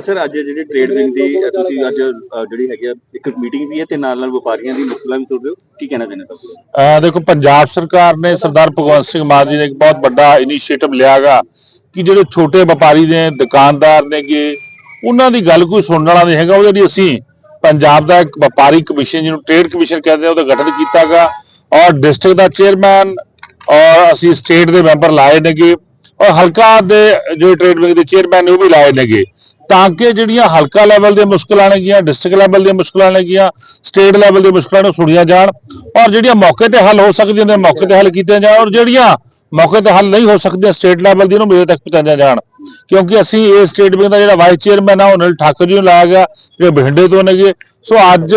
Sir ਅੱਜ ਜਿਹੜੀ trade wing ਦੀ ਤੁਸੀਂ ਅੱਜ ਜਿਹੜੀ ਹੈਗੀ ਆ ਇੱਕ ਮੀਟਿੰਗ ਵੀ ਹੈ ਤੇ ਨਾਲ ਨਾਲ ਵਪਾਰੀਆਂ ਦੀ ਮੁਸ਼ਕਲਾਂ ਵੀ ਹੋ। ਕੀ ਕਹਿਣਾ ਤੁਸੀਂ ਅਹ ਦੇਖੋ ਪੰਜਾਬ ਸਰਕਾਰ ਨੇ ਸਰਦਾਰ ਭਗਵੰਤ ਸਿੰਘ ਮਾਨ ਜੀ ਨੇ ਇੱਕ ਬਹੁਤ ਵੱਡਾ ਇਨੀਸ਼ੀਏਟਿਵ ਲਿਆਗਾ ਕਿ ਜਿਹੜੇ ਛੋਟੇ ਵਪਾਰੀ ਨੇ ਦੁਕਾਨਦਾਰ ਨੇਗੇ ਉਹਨਾਂ ਦੀ ਗੱਲ ਕੋਈ ਸੁਣਨ ਵਾਲਾ ਨਹੀਂ ਹੈਗਾ। ਉਹਦੇ ਲਈ ਅਸੀਂ ਪੰਜਾਬ ਦਾ ਇੱਕ ਵਪਾਰੀ ਕਮਿਸ਼ਨ ਜਿਹਨੂੰ ਟ੍ਰੇਡ ਕਮਿਸ਼ਨ ਕਹਿੰਦੇ ਆ ਉਹਦਾ ਗਠਨ ਕੀਤਾਗਾ ਔਰ ਡਿਸਟ੍ਰਿਕਟ ਦਾ ਚੇਅਰਮੈਨ ਔਰ ਅਸੀਂ ਸਟੇਟ ਦੇ ਮੈਂਬਰ ਲਾਏ ਨੇਗੇ। ਔਰ ਹਲਕਾ ਦੇ ਜੋ ਟ੍ਰੇਡ ਵਿੰਗ ਦੇ ਚੇਅਰਮੈਨ ਨੇ ਉਹ ਵੀ ਲਾਏ ਨੇਗੇ। ਤਾਂ ਕਿ ਜਿਹੜੀਆਂ ਹਲਕਾ ਲੈਵਲ ਦੀਆਂ ਮੁਸ਼ਕਲਾਂ ਨੇਗੀਆਂ ਡਿਸਟ੍ਰਿਕਟ ਲੈਵਲ ਦੀਆਂ ਮੁਸ਼ਕਲਾਂ ਨੇਗੀਆਂ ਸਟੇਟ ਲੈਵਲ ਦੀਆਂ ਮੁਸ਼ਕਲਾਂ ਨੂੰ ਸੁਣੀਆਂ ਜਾਣ ਔਰ ਜਿਹੜੀਆਂ ਮੌਕੇ ਤੇ ਹੱਲ ਹੋ ਸਕਦੀਆਂ ਨੇ, ਮੌਕੇ ਤੇ ਹੱਲ ਕੀਤੀਆਂ ਜਾਣ ਔਰ ਜਿਹੜੀਆਂ ਮੌਕੇ ਤੇ ਹੱਲ ਨਹੀਂ ਹੋ ਸਕਦੀਆਂ ਸਟੇਟ ਲੈਵਲ ਦੀਆਂ ਨੂੰ ਮੇਰੇ ਤੱਕ ਪਹੁੰਚਾਈਆਂ ਜਾਣ। ਕਿਉਂਕਿ ਅਸੀਂ ਇਹ ਸਟੇਟ ਬੈਂਕ ਦਾ ਜਿਹੜਾ ਵਾਈਸ ਚੇਅਰਮੈਨ ਆ, ਉਹ ਅਨਿਲ ਠਾਕੁਰ ਜੀ ਨੂੰ ਲਾਇਆ ਗਿਆ, ਜਿਹੜੇ ਬਠਿੰਡੇ ਤੋਂ ਨੇਗੇ ਸੋ ਅੱਜ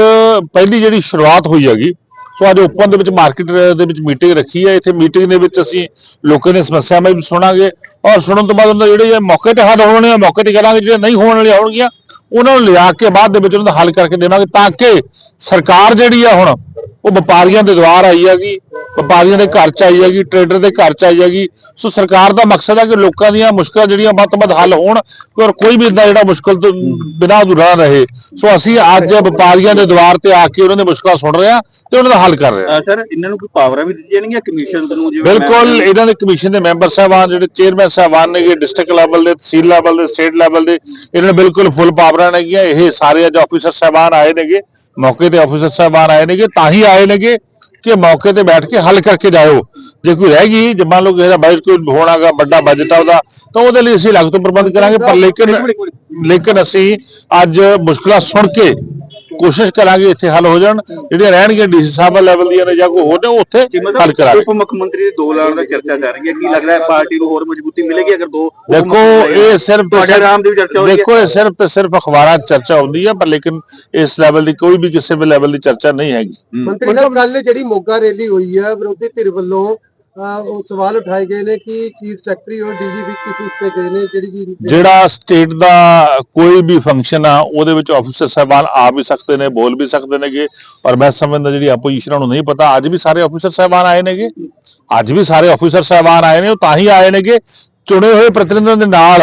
ਪਹਿਲੀ ਜਿਹੜੀ ਸ਼ੁਰੂਆਤ ਹੋਈ ਹੈਗੀ ਸੋ ਅੱਜ ਓਪਨ ਦੇ ਵਿੱਚ ਮਾਰਕੀਟ ਦੇ ਵਿੱਚ ਮੀਟਿੰਗ ਰੱਖੀ ਹੈ। ਇੱਥੇ ਮੀਟਿੰਗ ਦੇ ਵਿੱਚ ਅਸੀਂ ਲੋਕਾਂ ਦੀਆਂ ਸਮੱਸਿਆਵਾਂ ਵੀ ਸੁਣਾਂਗੇ ਔਰ ਸੁਣਨ ਤੋਂ ਬਾਅਦ ਉਹਨਾਂ ਦੇ ਜਿਹੜੇ ਇਹ ਮੌਕੇ ਤੇ ਹੱਲ ਹੋਣੇ ਆ, ਮੌਕੇ ਤੇ ਕਰਾਂਗੇ, ਜਿਹੜੇ ਨਹੀਂ ਹੋਣ ਵਾਲੀਆਂ ਹੋਣਗੀਆਂ, ਉਹਨਾਂ ਨੂੰ ਲਿਆ ਕੇ ਬਾਅਦ ਦੇ ਵਿੱਚ ਉਹਨਾਂ ਦਾ ਹੱਲ ਕਰਕੇ ਦੇਵਾਂਗੇ ਤਾਂ ਕਿ ਸਰਕਾਰ ਜਿਹੜੀ ਆ ਹੁਣ ਉਹ ਵਪਾਰੀਆਂ ਦੇ ਦੁਆਰ ਆਈ ਹੈਗੀ। ਵਪਾਰੀਆਂ ਦੇ ਘਰ ਚ ਆਈ ਹੈਗੀ ਟਰੇਡਰ ਦੇ ਘਰ ਚ ਆਈ ਹੈਗੀ। ਸੋ ਸਰਕਾਰ ਦਾ ਮਕਸਦ ਹੈ ਕਿ ਲੋਕਾਂ ਦੀਆਂ ਮੁਸ਼ਕਲਾਂ ਜਿਹੜੀਆਂ ਵੱਧ ਤੋਂ ਵੱਧ ਹੱਲ ਹੋਣ ਔਰ ਕੋਈ ਵੀ ਇਦਾਂ ਜਿਹੜਾ ਮੁਸ਼ਕਲ ਤੋਂ ਬਿਨਾਂ ਅਧੂਰਾ ਰਹੇ। ਸੋ ਅਸੀਂ ਅੱਜ ਵਪਾਰੀਆਂ ਦੇ ਦੁਆਰ ਤੇ ਆ ਕੇ ਉਹਨਾਂ ਦੀਆਂ ਮੁਸ਼ਕਲਾਂ ਸੁਣ ਰਹੇ ਹਾਂ ਤੇ ਉਹਨਾਂ ਦਾ ਹੱਲ ਕਰ ਰਹੇ ਅ, ਸਰ ਇਹਨਾਂ ਨੂੰ ਕੋਈ ਪਾਵਰਾਂ ਵੀ ਦਿੱਤੀਆਂ ਜਾਣਗੀਆਂ ਕਮਿਸ਼ਨ ਨੂੰ ਜਿਵੇਂ ਬਿਲਕੁਲ ਇਹਨਾਂ ਦੇ ਕਮਿਸ਼ਨ ਦੇ ਮੈਂਬਰ ਸਾਹਿਬਾਨ ਜਿਹੜੇ ਚੇਅਰਮੈਨ ਸਾਹਿਬਾਨ ਨੇਗੇ ਡਿਸਟ੍ਰਿਕਟ ਲੈਵਲ ਦੇ ਤਹਿਸੀਲ ਲੈਵਲ ਦੇ ਸਟੇਟ ਲੈਵਲ ਦੇ ਇਹਨਾਂ ਨੂੰ ਬਿਲਕੁਲ ਫੁੱਲ ਪਾਵਰਾਂ ਨੇਗੀਆਂ। ਇਹ ਸਾਰੇ ਅੱਜ ਆਫੀਸਰ ਸਾਹਿਬਾਨ ਆਏ ਨੇਗੇ ਮੌਕੇ ਤੇ ਆਫੀਸਰ ਸਾਹਿਬਾਨ ਆਏ ਨੇਗੇ ਤਾਂ ਹੀ ਆਏ ਨੇਗੇ। ਕਿ ਮੌਕੇ ਤੇ ਬੈਠ ਕੇ ਹੱਲ ਕਰਕੇ ਜਾਇਓ। ਜੇ ਕੋਈ ਰਹਿ ਗਈ ਜੇ ਮੰਨ ਲਓ ਕਿਸੇ ਦਾ ਬਜਟ ਕੋਈ ਹੋਣਾਗਾ ਵੱਡਾ ਬਜਟ ਆ ਉਹਦਾ ਤਾਂ ਉਹਦੇ ਲਈ ਅਸੀਂ ਅਲੱਗ ਤੋਂ ਪ੍ਰਬੰਧ ਕਰਾਂਗੇ। ਪਰ ਲੇਕਿਨ ਲੇਕਿਨ ਅਸੀਂ ਅੱਜ ਮੁਸ਼ਕਲਾਂ ਸੁਣ ਕੇ ਕੋਸ਼ਿਸ਼ ਕਰਾਂਗੇ ਇੱਥੇ ਹੱਲ ਹੋ ਜਾਣ। ਜਿਹੜੀਆਂ ਰਹਿਣਗੀਆਂ ਡੀਸੀ ਸਾਹਿਬ ਲੈਵਲ ਦੀਆਂ ਨੇ ਜਾਂ ਕੋਈ ਹੋਰ ਨੇ ਉੱਥੇ ਹੱਲ ਕਰਾਂਗੇ ਉਪ ਮੁੱਖ ਮੰਤਰੀ ਦੇ ਦੋ ਲਾਣ ਦਾ ਚਰਚਾ ਚੱਲ ਰਹੀ ਹੈ। ਕੀ ਲੱਗਦਾ ਹੈ ਪਾਰਟੀ ਨੂੰ ਹੋਰ ਮਜ਼ਬੂਤੀ ਮਿਲੇਗੀ ਅਗਰ ਦੋ ਦੇਖੋ ਇਹ ਸਿਰਫ ਤੇ ਤੁਹਾਡੇ ਸਿਰਫ- ਨਾਮ ਦੀ ਚਰਚਾ ਹੋ ਰਹੀ ਹੈ। ਦੇਖੋ ਇਹ ਸਿਰਫ ਤੇ ਸਿਰਫ ਅਖਬਾਰਾਂ 'ਚ ਚਰਚਾ ਹੁੰਦੀ ਹੈ ਪਰ ਲੇਕਿਨ ਇਸ ਲੈਵਲ ਦੀ ਕੋਈ ਵੀ ਕਿਸੇ ਵੀ ਲੈਵਲ ਦੀ ਚਰਚਾ ਨਹੀਂ ਹੈਗੀ। ਮੰਤਰੀ ਸਾਹਿਬ ਕੱਲ ਜਿਹੜੀ ਮੋਗਾ ਰੈਲੀ ਹੋਈ ਹੈ ਵਿਰੋਧੀ ਧਿਰ ਵੱਲੋਂ ਉਹ ਸਵਾਲ ਉਠਾਏ ਗਏ ਨੇ ਕਿ ਚੀਫ ਸੈਕਟਰੀ ਔਰ ਡੀਜੀਪੀ ਕਿਸ ਉਸ ਗਏ ਨੇ, ਜਿਹੜੀ ਕਿ ਜਿਹੜਾ ਸਟੇਟ ਦਾ ਕੋਈ ਵੀ ਫੰਕਸ਼ਨ ਆ, ਉਹਦੇ ਵਿੱਚ ਆਫੀਸਰ ਸਾਹਿਬਾਨ ਆ ਵੀ ਸਕਦੇ ਨੇ, ਬੋਲ ਵੀ ਸਕਦੇ ਨੇਗੇ। ਔਰ ਮੈਂ ਸਮਝਦਾ ਜਿਹੜੀ ਆਪੋਜੀਸ਼ਨ ਨੂੰ ਨਹੀਂ ਪਤਾ। ਅੱਜ ਵੀ ਸਾਰੇ ਆਫੀਸਰ ਸਾਹਿਬਾਨ ਆਏ ਨੇਗੇ। ਅੱਜ ਵੀ ਸਾਰੇ ਆਫੀਸਰ ਸਾਹਿਬਾਨ ਆਏ ਨੇ, ਉਹ ਤਾਂ ਹੀ ਆਏ ਨੇਗੇ। ਚੁਣੇ ਹੋਏ ਪ੍ਰਤੀਨਿਧਾਂ ਦੇ ਨਾਲ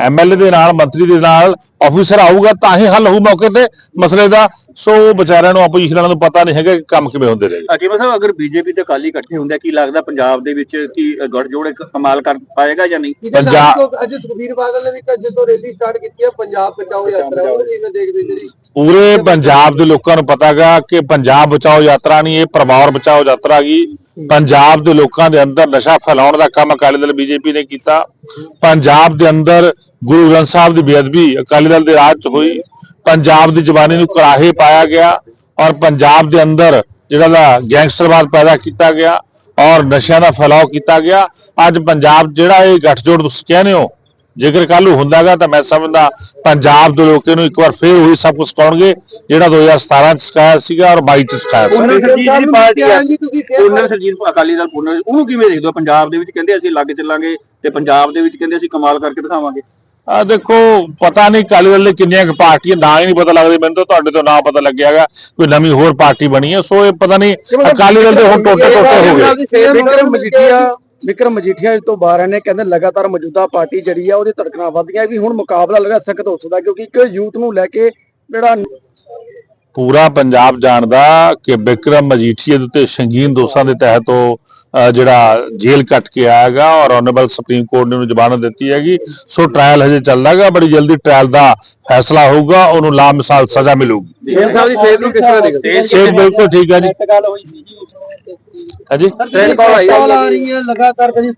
ਐਮਐਲਏ ਦੇ ਨਾਲ, ਮੰਤਰੀ ਦੇ ਨਾਲ ਆਫੀਸਰ ਆਊਗਾ, ਤਾਂ ਹੀ ਹੱਲ ਹੋਊ ਮੌਕੇ ਤੇ। ਮਸਲੇ ਦਾ ਸੋ ਉਹ ਵਿਚਾਰਿਆਂ ਨੂੰ ਆਪੋਜੀਸ਼ਨ ਵਾਲਿਆਂ ਨੂੰ ਪਤਾ ਨਹੀਂ ਹੈਗਾ ਕਿ ਕੰਮ ਕਿਵੇਂ ਹੁੰਦੇ ਰਹੇ। ਅਜੇ ਮਤਲਬ ਅਗਰ ਬੀਜੇਪੀ ਤੇ ਅਕਾਲੀ ਇਕੱਠੇ ਹੁੰਦੇ ਕੀ ਲੱਗਦਾ ਪੰਜਾਬ ਦੇ ਵਿੱਚ ਕੀ ਗੜਜੋੜ ਇੱਕ ਕਮਾਲ ਕਰ ਪਾਏਗਾ ਜਾਂ ਨਹੀਂ? ਜੋ ਅੱਜ ਸੁਖਬੀਰ ਬਾਦਲ ਨੇ ਵੀ ਤਾਂ ਜਦੋਂ ਰੈਲੀ ਸਟਾਰਟ ਕੀਤੀ ਹੈ ਪੰਜਾਬ ਬਚਾਓ ਯਾਤਰਾ ਉਹ ਕਿਵੇਂ ਦੇਖਦੇ ਜਿਹੜੀ ਪੂਰੇ ਪੰਜਾਬ ਦੇ ਲੋਕਾਂ ਨੂੰ ਪਤਾਗਾ ਕਿ ਪੰਜਾਬ ਬਚਾਓ ਯਾਤਰਾ ਨਹੀਂ ਇਹ ਪਰਿਵਾਰ ਬਚਾਓ ਯਾਤਰਾ ਗਈ ਪੰਜਾਬ ਦੇ ਲੋਕਾਂ ਦੇ ਅੰਦਰ ਨਸ਼ਾ ਫੈਲਾਉਣ ਦਾ ਕੰਮ ਅਕਾਲੀ ਦਲ ਬੀਜੇਪੀ ਨੇ ਕੀਤਾ। ਪੰਜਾਬ ਦੇ ਅੰਦਰ ਗੁਰੂ ਗ੍ਰੰਥ ਸਾਹਿਬ ਦੀ ਬੇਅਦਬੀ ਅਕਾਲੀ ਦਲ ਦੇ ਰਾਜ ਚ ਹੋਈ। ਪੰਜਾਬ ਦੀ ਜਵਾਨੀ ਨੂੰ ਕਰਾਹੇ ਪਾਇਆ ਗਿਆ ਔਰ ਪੰਜਾਬ ਦੇ ਅੰਦਰ ਜਿਹੜਾ ਦਾ ਗੈਂਗਸਟਰਵਾਦ ਪੈਦਾ ਕੀਤਾ ਗਿਆ ਔਰ ਨਸ਼ਿਆਂ ਦਾ ਫੈਲਾਅ ਕੀਤਾ ਗਿਆ। ਅੱਜ ਪੰਜਾਬ ਜਿਹੜਾ ਇਹ ਗੱਠਜੋੜ ਤੁਸੀਂ ਕਹਿੰਦੇ ਹੋ ਜੇਕਰ ਕੱਲ ਨੂੰ ਹੁੰਦਾਗਾ ਤਾਂ ਮੈਂ ਸਮਝਦਾ ਪੰਜਾਬ ਦੇ ਲੋਕਾਂ ਨੂੰ ਇੱਕ ਵਾਰ ਫੇਰ ਉਹੀ ਸਭ ਕੁਝ ਕਹਣਗੇ ਜਿਹੜਾ 2017 ਚ ਸਿਖਾਇਆ ਸੀਗਾ ਔਰ 22 ਚ ਸਿਖਾਇਆ ਸੀ। ਪੁਨਰ ਸਰਜੀਤ ਦੀ ਪਾਰਟੀ ਕਿਹਾ ਪੁਨਰ ਸਰਜੀਤ ਅਕਾਲੀ ਦਲ ਪੁਨਰ ਉਹਨੂੰ ਕਿਵੇਂ ਦੇਖਦੇ ਹੋ? ਪੰਜਾਬ ਦੇ ਵਿੱਚ ਕਹਿੰਦੇ ਅਸੀਂ ਲੱਗ ਚੱਲਾਂਗੇ ਤੇ ਪੰਜਾਬ ਦੇ ਵਿੱਚ ਕਹਿੰਦੇ ਅਸੀਂ ਕਮਾਲ ਕਰਕੇ ਦਿਖਾਵਾਂਗੇ। ਆ ਦੇਖੋ ਪਤਾ ਨਹੀਂ ਅਕਾਲੀ ਦਲ ਦੇ ਕਿੰਨੀਆਂ ਕੁ ਪਾਰਟੀਆਂ ਨਾਂ ਹੀ ਨਹੀਂ ਪਤਾ ਲੱਗਦੇ ਮੈਨੂੰ ਤਾਂ ਤੁਹਾਡੇ ਤੋਂ ਨਾਂ ਪਤਾ ਲੱਗਿਆਗਾ ਕੋਈ ਨਵੀਂ ਹੋਰ ਪਾਰਟੀ ਬਣੀ ਹੈ ਸੋ ਇਹ ਪਤਾ ਨਹੀਂ ਅਕਾਲੀ ਦਲ ਦੇ ਹੁਣ ਟੋਟੇ ਟੋਟੇ ਹੋ ਗਏ। ਵਿਕਰਮ ਮਜੀਠੀਆ ਵਿਕਰਮ ਮਜੀਠੀਆ ਤੋਂ ਬਾਹਰ ਨੇ ਕਹਿੰਦੇ ਲਗਾਤਾਰ ਮੌਜੂਦਾ ਪਾਰਟੀ ਜਿਹੜੀ ਆ ਉਹਦੀ ਧੜਕਣਾਂ ਵੱਧਦੀਆਂ ਵੀ ਹੁਣ ਮੁਕਾਬਲਾ ਲੱਗਾ ਸਖਤ ਹੋ ਸਕਦਾ ਕਿਉਂਕਿ ਇੱਕ ਯੂਥ ਨੂੰ ਲੈ ਕੇ ਜਿਹੜਾ ਪੂਰਾ ਪੰਜਾਬ ਜਾਣਦਾ ਕਿ ਵਿਕਰਮ ਮਜੀਠੀਆ ਦੇ ਉੱਤੇ ਸੰਗੀਨ ਦੋਸ਼ਾਂ ਦੇ ਤਹਿਤ ਉਹ ਜਿਹੜਾ ਜੇਲ੍ਹ ਕੱਟ ਕੇ ਆਏਗਾ ਔਰ ਆਨਰੇਬਲ ਸੁਪਰੀਮ ਕੋਰਟ ਨੇ ਉਹਨੂੰ ਜ਼ਮਾਨਤ ਦਿੱਤੀ ਹੈਗੀ। ਸੋ ਟ੍ਰਾਇਲ ਹਜੇ ਚੱਲਦਾਗਾ ਬੜੀ ਜਲਦੀ ਟ੍ਰਾਇਲ ਦਾ ਫੈਸਲਾ ਹੋਊਗਾ ਉਹਨੂੰ ਲਾ ਮਿਸਾਲ ਸਜ਼ਾ ਮਿਲੂਗੀ। ਜੇਲ੍ਹ ਸਾਹਿਬ ਦੀ ਸਿਹਤ ਨੂੰ ਕਿਸ ਤਰ੍ਹਾਂ ਦੇਖਦੇ ਸੇਧ ਬਿਲਕੁਲ ਠੀਕ ਹੈ ਜੀ। ਗੱਲ ਹੋਈ ਸੀ ਜੀ ਹਾਂਜੀ? ਟ੍ਰੈਂਡ ਕਾਲ ਆ ਰਹੀ ਹੈ ਲਗਾਤਾਰ ਕਦੀ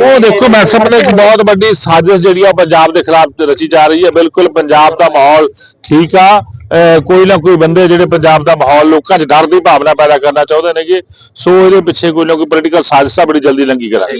ਉਹ ਦੇਖੋ ਮੈਂ ਸਮਝਦਾ ਇੱਕ ਬਹੁਤ ਵੱਡੀ ਸਾਜ਼ਿਸ਼ ਜਿਹੜੀ ਆ ਪੰਜਾਬ ਦੇ ਖਿਲਾਫ ਰਚੀ ਜਾ ਰਹੀ ਹੈ। ਬਿਲਕੁਲ ਪੰਜਾਬ ਦਾ ਮਾਹੌਲ ਠੀਕ ਆ। ਕੋਈ ਨਾ ਕੋਈ ਬੰਦੇ ਜਿਹੜੇ ਪੰਜਾਬ ਦਾ ਮਾਹੌਲ ਲੋਕਾਂ 'ਚ ਡਰ ਦੀ ਭਾਵਨਾ ਪੈਦਾ ਕਰਨਾ ਚਾਹੁੰਦੇ ਨੇਗੇ, ਸੋ ਇਹਦੇ ਪਿੱਛੇ ਕੋਈ ਨਾ ਕੋਈ ਪੋਲੀਟੀਕਲ ਸਾਜ਼ਿਸ਼ ਬੜੀ ਜਲਦੀ ਲੰਗੀ ਕਰਾਂਗੇ।